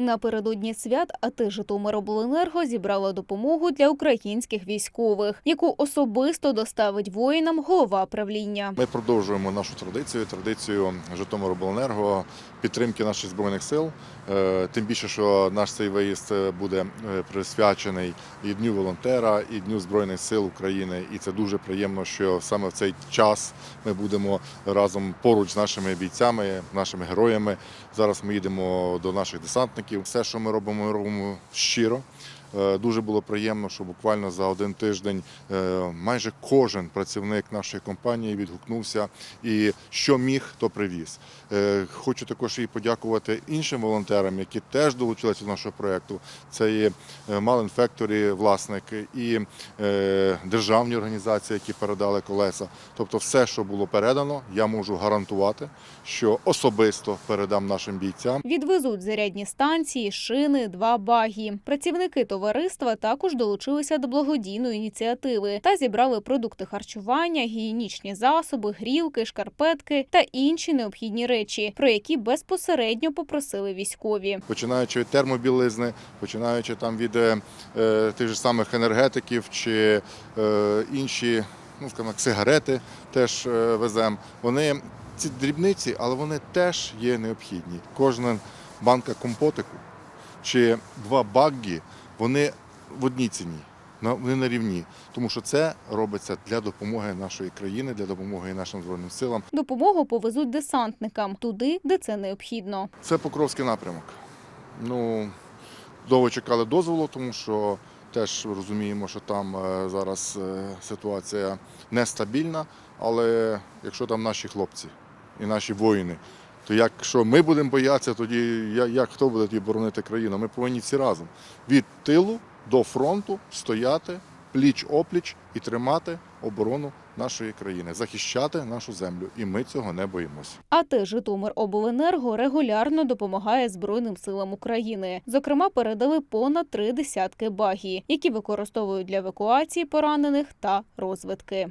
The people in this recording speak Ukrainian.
Напередодні свят АТ Житомиробленерго зібрала допомогу для українських військових, яку особисто доставить воїнам голова правління. Ми продовжуємо нашу традицію, традицію Житомиробленерго, підтримки наших збройних сил. Е, Тим більше, що наш цей виїзд е, буде е, присвячений і Дню волонтера, і Дню Збройних сил України. І це дуже приємно, що саме в цей час ми будемо разом поруч з нашими бійцями, нашими героями. Зараз ми їдемо до наших десантників. Все, що ми робимо, ми робимо щиро. Е, Дуже було приємно, що буквально за один тиждень е, майже кожен працівник нашої компанії відгукнувся і що міг, то привіз. Е, Хочу також і подякувати іншим волонтерам, які теж долучилися до нашого проєкту. Це і Малин Factory, власник, і державні організації, які передали колеса. Тобто, все, що було передано, я можу гарантувати, що особисто передам нашим бійцям. Відвезуть зарядні станції, шини, два багі. Працівники товариства також долучилися до благодійної ініціативи та зібрали продукти харчування, гігієнічні засоби, грілки, шкарпетки та інші необхідні речі, про які безпосередньо попросили військові. починаючи від термобілизни, починаючи там від е, е, тих же самих енергетиків чи е, інші, ну скажімо, сигарети теж е, веземо. Вони ці дрібниці, але вони теж є необхідні. Кожна банка компотику чи два баггі, вони в одній ціні. Вони на рівні, тому що це робиться для допомоги нашої країни, для допомоги нашим збройним силам. Допомогу повезуть десантникам туди, де це необхідно. Це Покровський напрямок. Ну, довго чекали дозволу, тому що теж розуміємо, що там е, зараз е, ситуація нестабільна, але якщо там наші хлопці і наші воїни, то якщо ми будемо боятися, тоді як хто буде боронити країну? Ми повинні всі разом від тилу до фронту стояти пліч-опліч і тримати оборону нашої країни, захищати нашу землю. І ми цього не боїмося. АТ Житомиробленерго регулярно допомагає Збройним силам України. Зокрема, передали понад три десятки багі, які використовують для евакуації поранених та розвитки.